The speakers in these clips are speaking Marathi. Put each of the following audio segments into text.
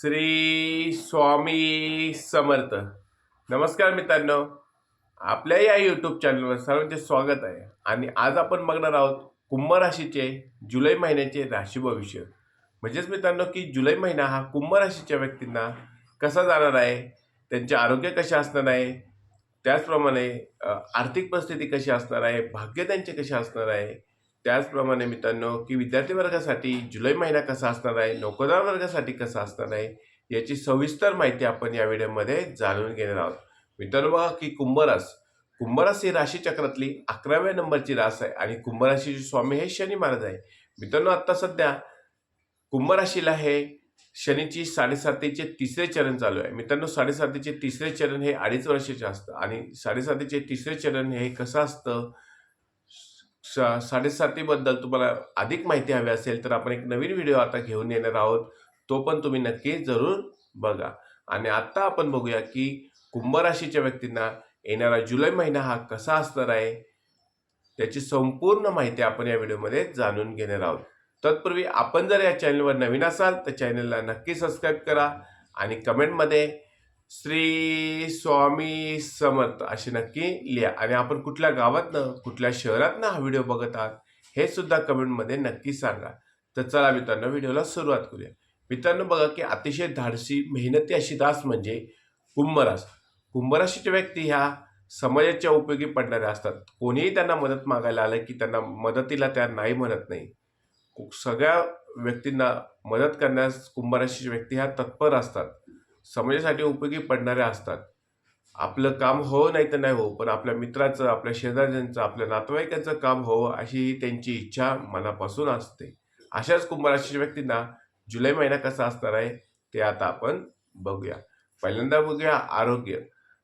श्री स्वामी समर्थ. नमस्कार मित्रांनो. आपल्या या यूट्यूब चॅनलवर सर्वांचे स्वागत आहे. आणि आज आपण बघणार आहोत कुंभ राशीचे जुलै महिन्याचे राशी भविष्य. म्हणजेच मित्रांनो की जुलै महिना हा कुंभ राशीच्या व्यक्तींना कसा जाणार आहे? त्यांचे आरोग्य कसे असणार आहे? त्याचप्रमाणे आर्थिक परिस्थिती कशी असणार आहे? भाग्य त्यांचे कसे असणार आहे? त्याचप्रमाणे मित्रांनो की विद्यार्थी वर्गासाठी जुलै महिना कसा असणार आहे नोकरदार वर्गासाठी कसा असणार आहे याची सविस्तर माहिती आपण या व्हिडिओमध्ये जाणून घेणार आहोत. मित्रांनो बघा की कुंभरास कुंभरास ही राशीचक्रातली अकराव्या नंबरची रास आहे आणि कुंभराशीचे स्वामी हे शनी महाराज आहे. मित्रांनो आत्ता सध्या कुंभराशीला हे शनीची साडेसातीचे तिसरे चरण चालू आहे. मित्रांनो साडेसातीचे तिसरे चरण हे अडीच वर्षाचे असतं आणि साडेसातीचे तिसरे चरण हे कसं असतं सा साडेसातीबद्दल तुम्हाला अधिक माहिती हवी असेल तर आपण एक नवीन व्हिडिओ आता घेऊन येणार आहोत. तो पण तुम्ही नक्की जरूर बघा. आणि आत्ता आपण बघूया की कुंभ राशीच्या व्यक्तींना येणारा जुलै महिना हा कसा असणार आहे त्याची संपूर्ण माहिती आपण या व्हिडिओमध्ये जाणून घेणार आहोत. तत्पूर्वी आपण जर या चॅनलवर नवीन असाल तर चॅनलला नक्की सबस्क्राईब करा आणि कमेंटमध्ये श्री स्वामी समर्थ असे नक्की लिहा. आणि आपण कुठल्या गावातनं कुठल्या शहरातनं हा व्हिडिओ बघत आहात हे सुद्धा कमेंटमध्ये नक्की सांगा. तर चला मित्रांनो व्हिडिओला सुरुवात करूया. मित्रांनो बघा की अतिशय धाडसी मेहनती अशी दास म्हणजे कुंभरास कुंभराशीच्या व्यक्ती ह्या समाजाच्या उपयोगी पडणाऱ्या असतात. कोणीही त्यांना मदत मागायला आलं की त्यांना मदतीला त्या नाही म्हणत नाही. सगळ्या व्यक्तींना मदत करण्यास कुंभराशीच्या व्यक्ती ह्या तत्पर असतात. समाजासाठी उपयोगी पडणाऱ्या असतात. आपलं काम हवं नाही तर नाही हो पण आपल्या मित्राचं आपल्या शेजाऱ्यांचं आपल्या नातेवाईकांचं काम हवं अशी ही त्यांची इच्छा मनापासून असते. अशाच कुंभराशीच्या व्यक्तींना जुलै महिना कसा असणार आहे ते आता आपण बघूया. पहिल्यांदा बघूया आरोग्य.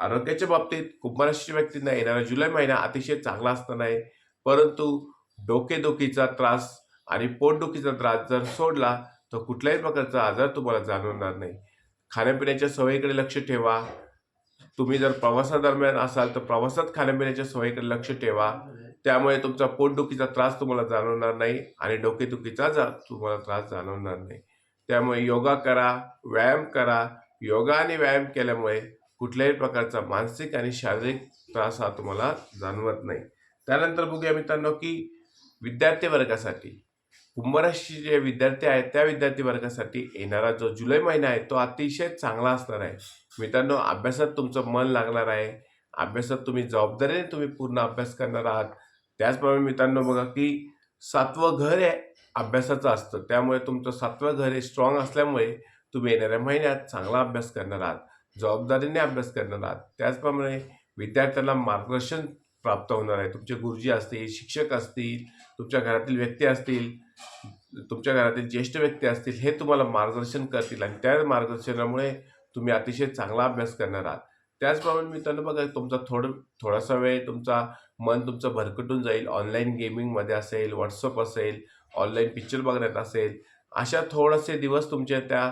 आरोग्याच्या बाबतीत कुंभराशीच्या व्यक्तींना येणारा जुलै महिना अतिशय चांगला असणार आहे. परंतु डोकेदुखीचा त्रास आणि पोटदुखीचा त्रास जर सोडला तर कुठल्याही प्रकारचा आजार तुम्हाला जाणवणार नाही. खाण्यापिण्याच्या सवयीकडे लक्ष ठेवा. तुम्ही जर प्रवासादरम्यान असाल तर प्रवासात खाण्यापिण्याच्या सवयीकडे लक्ष ठेवा. त्यामुळे तुमचा पोटदुखीचा त्रास तुम्हाला जाणवणार नाही आणि डोकेदुखीचा जा तुम्हाला त्रास जाणवणार नाही. त्यामुळे योगा करा व्यायाम करा. योगा आणि व्यायाम केल्यामुळे कुठल्याही प्रकारचा मानसिक आणि शारीरिक त्रास हा तुम्हाला जाणवत नाही. त्यानंतर बघूया मित्रांनो की विद्यार्थी वर्गासाठी कुंभराशीचे जे विद्यार्थी आहेत त्या विद्यार्थी वर्गासाठी येणारा जो जुलै महिना आहे तो अतिशय चांगला असणार आहे. मित्रांनो अभ्यासात तुमचं मन लागणार आहे. अभ्यासात तुम्ही जबाबदारीने तुम्ही पूर्ण अभ्यास करणार आहात. त्याचप्रमाणे मित्रांनो बघा की सातवं घर हे अभ्यासाचं असतं. त्यामुळे तुमचं सातवं घर हे स्ट्रॉंग असल्यामुळे तुम्ही येणाऱ्या महिन्यात चांगला अभ्यास करणार आहात. जबाबदारीने अभ्यास करणार आहात. त्याचप्रमाणे विद्यार्थ्यांना मार्गदर्शन प्राप्त होणार आहे. तुमचे गुरुजी असतील शिक्षक असतील तुमच्या घरातील व्यक्ती असतील तुमच्या घरातील ज्येष्ठ व्यक्ती असतील हे तुम्हाला मार्गदर्शन करतील आणि त्या मार्गदर्शनामुळे तुम्ही अतिशय चांगला अभ्यास करणार आहात. त्याचप्रमाणे मित्रांनो बघा तुमचा थोडं थोडासा वेळ तुमचा मन तुमचं भरकटून जाईल. ऑनलाईन गेमिंगमध्ये असेल व्हॉट्सअप असेल ऑनलाईन पिक्चर बघण्यात असेल अशा थोडेसे दिवस तुमच्या त्या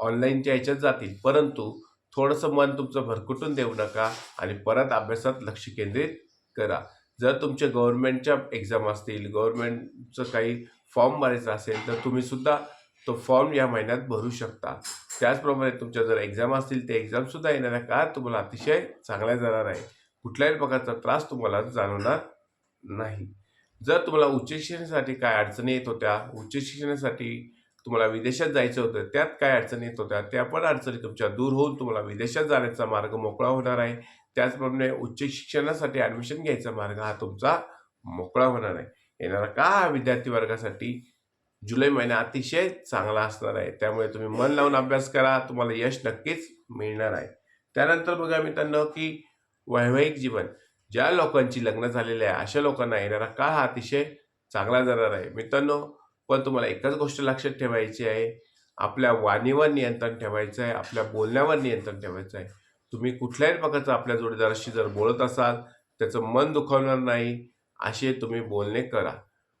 ऑनलाईनच्या ह्याच्यात जातील. परंतु थोडंसं मन तुमचं भरकटून देऊ नका आणि परत अभ्यासात लक्ष केंद्रित करा. जर तुमचे गव्हर्नमेंटच्या एक्झाम असतील गव्हर्नमेंटचं काही फॉर्म भरायचा असेल तर तुम्हीसुद्धा तो फॉर्म या महिन्यात भरू शकता. त्याचप्रमाणे तुमच्या जर एक्झाम असतील ते एक्झामसुद्धा येणाऱ्या काळात तुम्हाला अतिशय चांगल्या जाणार आहे. कुठल्याही प्रकारचा त्रास तुम्हाला जाणवणार नाही. जर तुम्हाला उच्च शिक्षणासाठी काय अडचणी येत होत्या उच्च शिक्षणासाठी तुम्हाला विदेशात जायचं होतं त्यात काय अडचणी येत होत्या त्या पण अडचणी तुमच्या दूर होऊन तुम्हाला विदेशात जाण्याचा मार्ग मोकळा होणार आहे. त्याचप्रमाणे उच्च शिक्षणासाठी ॲडमिशन घ्यायचा मार्ग हा तुमचा मोकळा होणार आहे. येणारा का हा विद्यार्थी वर्गासाठी जुलै महिना अतिशय चांगला असणार आहे. त्यामुळे तुम्ही मन लावून अभ्यास करा तुम्हाला यश नक्कीच मिळणार आहे. त्यानंतर बघा मित्रांनो की वैवाहिक जीवन ज्या लोकांची लग्न झालेली आहे अशा लोकांना येणारा काळ हा अतिशय चांगला जाणार आहे. मित्रांनो पण तुम्हाला एकच गोष्ट लक्षात ठेवायची आहे. आपल्या वाणीवर नियंत्रण ठेवायचं आहे आपल्या बोलण्यावर नियंत्रण ठेवायचं आहे. तुम्ही कुठल्याही प्रकारचं आपल्या जोडीदाराशी जर बोलत असाल त्याचं मन दुखावणार नाही असे तुम्ही बोलणे करा.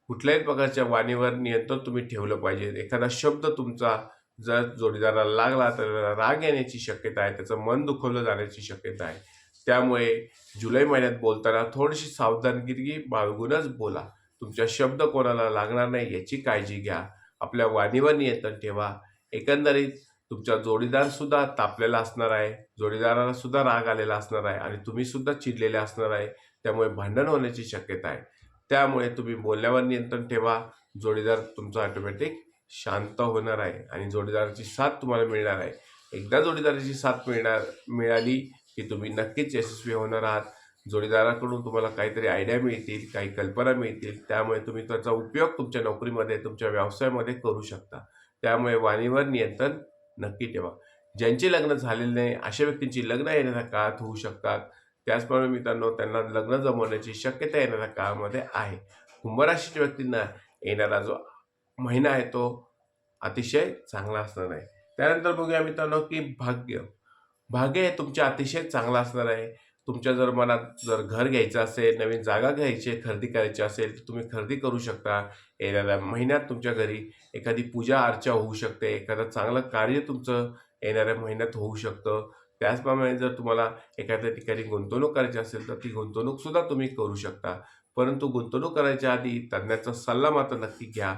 कुठल्याही प्रकारच्या वाणीवर नियंत्रण तुम्ही ठेवलं पाहिजे. एखादा शब्द तुमचा जर जोडीदाराला लागला तर राग येण्याची शक्यता आहे त्याचं मन दुखवलं जाण्याची शक्यता आहे. त्यामुळे जुलै महिन्यात बोलताना थोडीशी सावधानगिरी बाळगूनच बोला. तुमच्या शब्द कोणाला लागणार नाही याची काळजी घ्या. आपल्या वाणीवर नियंत्रण ठेवा. एकंदरीत तुमचा जोडीदारसुद्धा तापलेला असणार आहे. जोडीदाराला सुद्धा राग आलेला असणार आहे आणि तुम्हीसुद्धा चिडलेले असणार आहे. त्यामुळे भांडण होण्याची शक्यता आहे. त्यामुळे तुम्ही बोलण्यावर नियंत्रण ठेवा. जोडीदार तुमचा ऑटोमॅटिक शांत होणार आहे आणि जोडीदाराची साथ तुम्हाला मिळणार आहे. एकदा जोडीदाराची साथ मिळणार मिळाली की तुम्ही नक्कीच यशस्वी होणार आहात. जोडीदाराकडून तुम्हाला काहीतरी आयडिया मिळतील काही कल्पना मिळतील त्यामुळे तुम्ही त्याचा उपयोग तुमच्या नोकरीमध्ये तुमच्या व्यवसायामध्ये करू शकता. त्यामुळे वाणीवर नियंत्रण नक्की ठेवा. ज्यांचे लग्न झालेले नाही अशा व्यक्तींची लग्न येणाऱ्या काळात होऊ शकतात. त्याचप्रमाणे मित्रांनो त्यांना लग्न जमवण्याची शक्यता येणाऱ्या काळामध्ये आहे. कुंभराशीच्या व्यक्तींना येणारा जो महिना आहे तो अतिशय चांगला असणार आहे. त्यानंतर बघूया मित्रांनो की भाग्य. भाग्य हे तुमचे अतिशय चांगलं असणार आहे. तुमच्या जर मनात जर घर घ्यायचं असेल नवीन जागा घ्यायची खरेदी करायची असेल तर तुम्ही खरेदी करू शकता. येणाऱ्या महिन्यात तुमच्या घरी एखादी पूजा अर्चा होऊ शकते एखादं चांगलं कार्य तुमचं येणाऱ्या महिन्यात होऊ शकतं. त्याचप्रमाणे जर तुम्हाला एखाद्या ठिकाणी गुंतवणूक करायची असेल तर ती गुंतवणूकसुद्धा तुम्ही करू शकता. परंतु गुंतवणूक करायच्या आधी तज्ज्ञाचा सल्ला मात्र नक्की घ्या.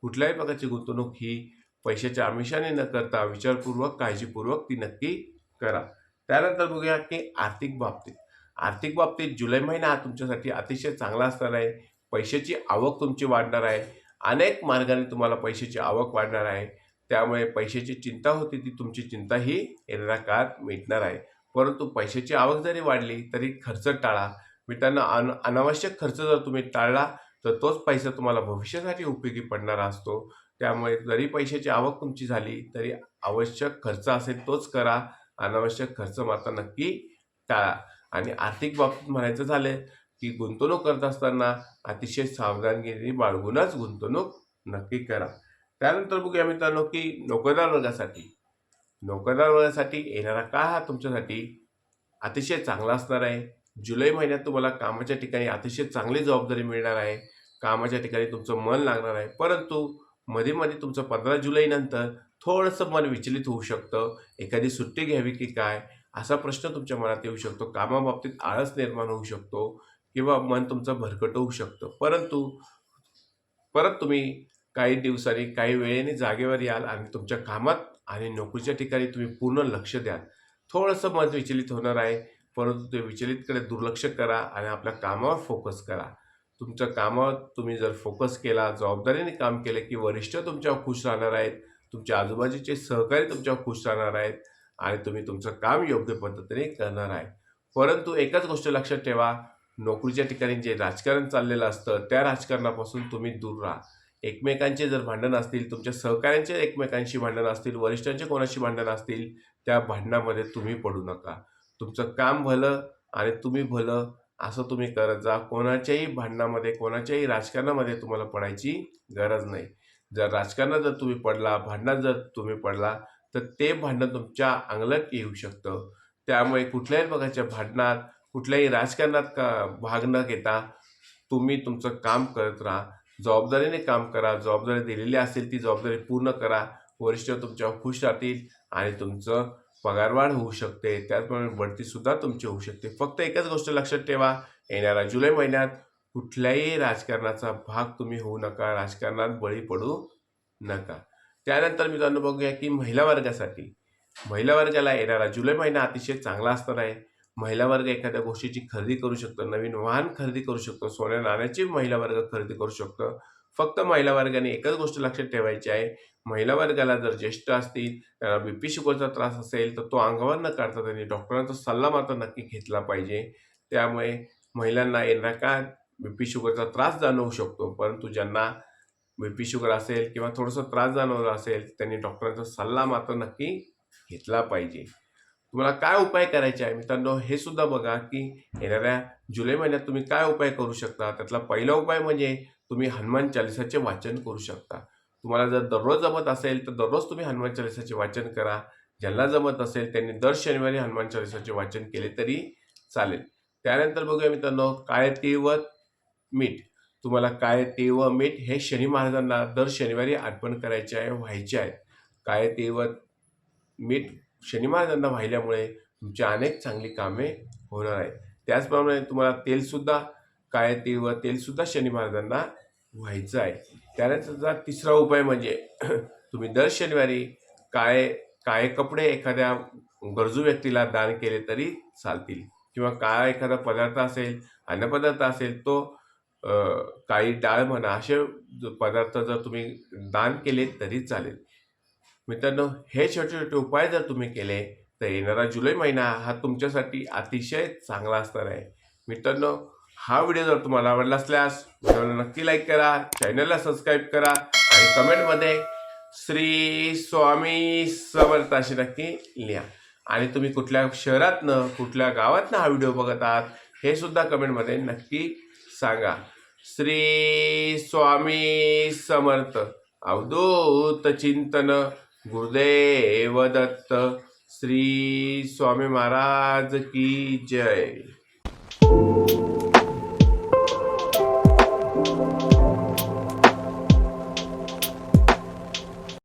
कुठल्याही प्रकारची गुंतवणूक ही पैशाच्या आमिषाने न करता विचारपूर्वक काळजीपूर्वक ती नक्की करा. त्यानंतर बघूया की आर्थिक बाबतीत. आर्थिक बाबतीत जुलै महिना हा तुमच्यासाठी अतिशय चांगला असणार आहे. पैशाची आवक तुमची वाढणार आहे. अनेक मार्गाने तुम्हाला पैशाची आवक वाढणार आहे. त्यामुळे पैशाची चिंता होती ती तुमची चिंता ही येणाऱ्या काळात मिटणार आहे. परंतु पैशाची आवक जरी वाढली तरी खर्च टाळा. मित्रांनो अन अनावश्यक खर्च जर तुम्ही टाळला तर तोच पैसा तुम्हाला भविष्यासाठी उपयोगी पडणारा असतो. त्यामुळे जरी पैशाची आवक तुमची झाली तरी आवश्यक खर्च असेल तोच करा. अनावश्यक खर्च मात्र नक्की टाळा. आणि आर्थिक बाबतीत म्हणायचं झालं की गुंतवणूक करत असताना अतिशय सावधानगिरी बाळगूनच गुंतवणूक नक्की करा. त्यानंतर बघूया मित्रांनो की नोकरदार वर्गासाठी नोकरदार वर्गासाठी येणारा काळ हा तुमच्यासाठी अतिशय चांगला असणार आहे. जुलै महिन्यात तुम्हाला कामाच्या ठिकाणी अतिशय चांगली जबाबदारी मिळणार आहे. कामाच्या ठिकाणी तुमचं मन लागणार आहे. परंतु मध्ये मध्ये तुमचं पंधरा जुलैनंतर थोडंसं मन विचलित होऊ शकतं. एखादी सुट्टी घ्यावी की काय? असा प्रश्न तुमच्या मनात येऊ शकतो. कामाबाबतीत आळस निर्माण होऊ शकतो किंवा मन तुमचं भरकट होऊ शकतं. परंतु परत तुम्ही काही दिवसांनी काही वेळेने जागेवर याल आणि तुमच्या कामात आणि नोकरीच्या ठिकाणी तुम्ही पूर्ण लक्ष द्याल. थोडंसं मन विचलित होणार आहे. परंतु ते विचलितकडे दुर्लक्ष करा आणि आपल्या कामावर फोकस करा. तुमच्या कामात तुम्ही जर फोकस केला जबाबदारीने काम केले की वरिष्ठ तुमच्यावर खुश राहणार आहेत तुमच्या आजूबाजूचे सहकारी तुमच्यावर खुश राहणार आहेत आणि तुम्ही तुमचं काम योग्य पद्धतीने करणार आहे. परंतु एकच गोष्ट लक्षात ठेवा नोकरीच्या ठिकाणी जे राजकारण चाललेलं असतं त्या राजकारणापासून तुम्ही दूर राहा. एकमेकांचे जर भांडण असतील तुमच्या सहकाऱ्यांचे एकमेकांशी भांडण असतील वरिष्ठांचे कोणाशी भांडण असतील त्या भांडणामध्ये तुम्ही पडू नका. तुमचं काम भलं आणि तुम्ही भलं असं तुम्ही करत जा. कोणाच्याही भांडणामध्ये कोणाच्याही राजकारणामध्ये तुम्हाला पडायची गरज नाही. जर राजकारणात जर तुम्ही पडला भांडणात जर तुम्ही पडला तर ते भांडण तुमच्या अंगलट येऊ शकतं. त्यामुळे कुठल्याही प्रकारच्या भांडणात कुठल्याही राजकारणात का भाग न घेता तुम्ही तुमचं काम करत राहा. जबाबदारीने काम करा. जबाबदारी दिलेली असेल ती जबाबदारी पूर्ण करा. वरिष्ठ तुमच्यावर खुश राहतील आणि तुमचं पगारवाढ होऊ शकते त्याचप्रमाणे बढतीसुद्धा तुमची होऊ शकते. फक्त एकच गोष्ट लक्षात ठेवा येणाऱ्या जुलै महिन्यात कुठल्याही राजकारणाचा भाग तुम्ही होऊ नका राजकारणात बळी पडू नका. त्यानंतर मित्रांनो बघूया की महिला वर्गासाठी महिला वर्गाला येणारा जुलै महिना अतिशय चांगला असणार आहे. महिला वर्ग एखाद्या गोष्टीची खरेदी करू शकतो नवीन वाहन खरेदी करू शकतो सोन्या नाण्याची महिला वर्ग खरेदी करू शकतो. फक्त महिला वर्गाने एकच गोष्ट लक्षात ठेवायची आहे महिला वर्गाला जर ज्येष्ठ असतील त्यांना बी पी शुगरचा त्रास असेल तर तो अंगावर न काढता त्यांनी डॉक्टरांचा सल्ला मात्र नक्की घेतला पाहिजे. त्यामुळे महिलांना येणार का बी पी शुगरचा त्रास जाणवू शकतो परंतु ज्यांना बी पी शुगर असेल किंवा थोडंसं त्रास जाणवला असेल त्यांनी डॉक्टरांचा सल्ला मात्र नक्की घेतला पाहिजे. तुम्हाला काय उपाय करायचे आहे? मित्रांनो हे सुद्धा बघा की येणाऱ्या जुलै महिन्यात तुम्ही काय उपाय करू शकता? त्यातला पहिला उपाय म्हणजे तुम्ही हनुमान चालिसाचे वाचन करू शकता. तुम्हाला जर दररोज जमत असेल तर दररोज तुम्ही हनुमान चालिसाचे वाचन करा. ज्यांना जमत असेल त्यांनी दर शनिवारी हनुमान चालिसाचे वाचन केले तरी चालेल. त्यानंतर बघूया मित्रांनो काय तीळ व मीठ. तुम्हाला काय तीळ व मीठ हे शनी महाराजांना दर शनिवारी अर्पण करायचे आहे व्हायचे आहे. काय तीळ व मीठ शनी वाहिल्यामुळे तुमची अनेक चांगली कामे होणार आहेत. त्याचप्रमाणे तुम्हाला तेलसुद्धा काय तेल व तेलसुद्धा शनिमहाराजांना व्हायचं आहे. त्यानंतरचा तिसरा उपाय म्हणजे तुम्ही दर शनिवारी काळे काळे कपडे एखाद्या गरजू व्यक्तीला दान केले तरी चालतील किंवा काळा एखादा पदार्थ असेल अन्नपदार्थ असेल तो काही काळी डाळ म्हणा असे पदार्थ जर तुम्ही दान केले तरी चालेल. मित्रांनो हे छोटे छोटे उपाय जर तुम्ही केले तर येणारा जुलै महिना हा तुमच्यासाठी अतिशय चांगला असणार आहे. मित्रांनो हा व्हिडिओ जर तुम्हाला आवडला असल्यास व्हिडिओला नक्की लाईक करा चॅनलला सबस्क्राईब करा आणि कमेंटमध्ये श्री स्वामी समर्थ अशी नक्की लिहा. आणि तुम्ही कुठल्या शहरातनं कुठल्या गावातनं हा व्हिडिओ बघत आहात हे सुद्धा कमेंटमध्ये नक्की सांगा. श्री स्वामी समर्थ. अवधूत चिंतन. गुरुदेव दत्त श्री स्वामी महाराज की जय.